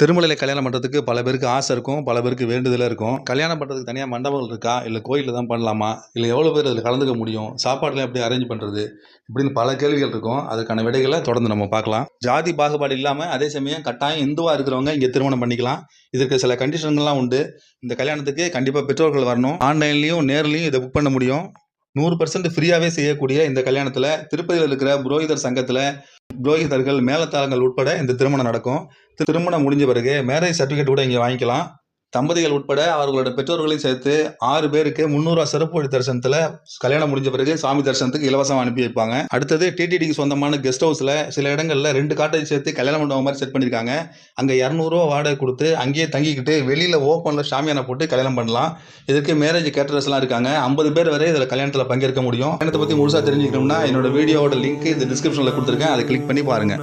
திருமலையில் கல்யாணம் பண்ணுறதுக்கு பல பேருக்கு ஆசை இருக்கும் பல பேருக்கு வேண்டுதலாக இருக்கும். கல்யாணம் பண்ணுறதுக்கு தனியாக மண்டபங்கள் இருக்கா? இல்லை கோயிலில் தான் பண்ணலாமா? இல்லை எவ்வளோ பேர் அதில் கலந்துக்க முடியும்? சாப்பாடுலாம் எப்படி அரேஞ்ச் பண்ணுறது இப்படின்னு பல கேள்விகள் இருக்கும். அதுக்கான விடைகளை தொடர்ந்து நம்ம பார்க்கலாம். ஜாதி பாகுபாடு இல்லாமல் அதே சமயம் கட்டாயம் இந்துவாக இருக்கிறவங்க இங்கே திருமணம் பண்ணிக்கலாம். இதற்கு சில கண்டிஷன்கள்லாம் உண்டு. இந்த கல்யாணத்துக்கு கண்டிப்பாக பெற்றோர்கள் வரணும். ஆன்லைன்லேயும் நேர்லேயும் இதை புக் பண்ண முடியும். நூறு பர்சன்ட் ஃப்ரீயாகவே செய்யக்கூடிய இந்த கல்யாணத்தில் திருப்பதியில் இருக்கிற புரோகிதர் சங்கத்தில் புரோகிதர்கள் மேலத்தாளங்கள் உட்பட இந்த திருமணம் நடக்கும். திருமணம் முடிஞ்ச பிறகு மேரேஜ் சர்டிஃபிகேட் கூட இங்கே வாங்கிக்கலாம். தம்பதிகள் உட்பட அவர்களோட பெற்றோர்களையும் சேர்த்து ஆறு பேருக்கு முந்நூறுவா சிறப்பு வழி தரிசனத்தில் கல்யாணம் முடிஞ்ச பிறகு சாமி தரிசனத்துக்கு இலவசமாக அனுப்பி வைப்பாங்க. அடுத்தது டிடிடிக்கு சொந்தமான கெஸ்ட் ஹவுஸில் சில இடங்களில் ரெண்டு காட்டேஜ் சேர்த்து கல்யாணம் பண்ண மாதிரி செட் பண்ணியிருக்காங்க அங்கே இரநூறுவா வாடகை கொடுத்து அங்கேயே தங்கிக்கிட்டு வெளியில் ஓப்பனில் சாமியான போட்டு கல்யாணம் பண்ணலாம். இதற்கு மேரேஜ் கேட்டரர்ஸ்லாம் இருக்காங்க. ஐம்பது பேர் வரை இதில் கல்யாணத்தில் பங்கேற்க முடியும். கல்யாணத்தை பற்றி முழுசாக தெரிஞ்சுக்கணும்னா என்னோட வீடியோவோட லிங்க் இந்த டிஸ்கிரிப்ஷனில் கொடுத்துருக்கேன். அதை கிளிக் பண்ணி பாருங்கள்